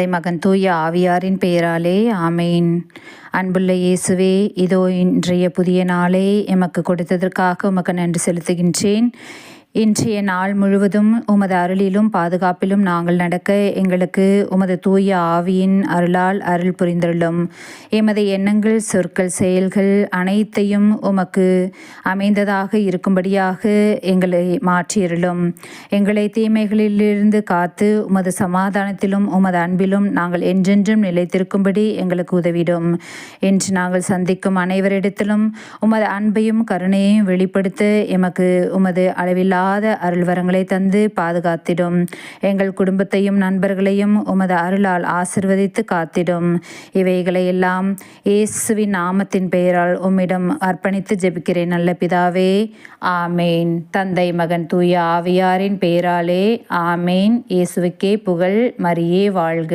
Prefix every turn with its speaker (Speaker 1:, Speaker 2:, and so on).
Speaker 1: தந்தை மகன் தூய ஆவியாரின் பெயராலே ஆமேன். அன்புள்ள இயேசுவே இதோ இன்றைய புதிய நாளே எமக்கு கொடுத்ததற்காக உமக்கு நன்றி செலுத்துகின்றேன். இன்றைய நாள் முழுவதும் உமது அருளிலும் பாதுகாப்பிலும் நாங்கள் நடக்க எங்களுக்கு உமது தூய ஆவியின் அருளால் அருள் புரிந்துள்ளோம் எமது எண்ணங்கள் சொற்கள் செயல்கள் அனைத்தையும் உமக்கு அமைந்ததாக இருக்கும்படியாக எங்களை மாற்றியிருளும். எங்களை தீமைகளிலிருந்து காத்து உமது சமாதானத்திலும் உமது அன்பிலும் நாங்கள் என்றென்றும் நிலைத்திருக்கும்படி எங்களுக்கு உதவிடும். என்று நாங்கள் சந்திக்கும் அனைவரிடத்திலும் உமது அன்பையும் கருணையையும் வெளிப்படுத்த எமக்கு உமது அளவில்லா இல்லாத அருள்வரங்களை தந்து பாதுகாத்திடும். எங்கள் குடும்பத்தையும் நண்பர்களையும் உமது அருளால் ஆசிர்வதித்து காத்திடும். இவைகளை எல்லாம் இயேசுவின் நாமத்தின் பெயரால் உம்மிடம் அர்ப்பணித்து ஜெபிக்கிறேன் நல்ல பிதாவே. ஆமேன். தந்தை மகன் தூய ஆவியாரின் பெயராலே ஆமேன். இயேசுவுக்கே புகழ் மரியே வாழ்க.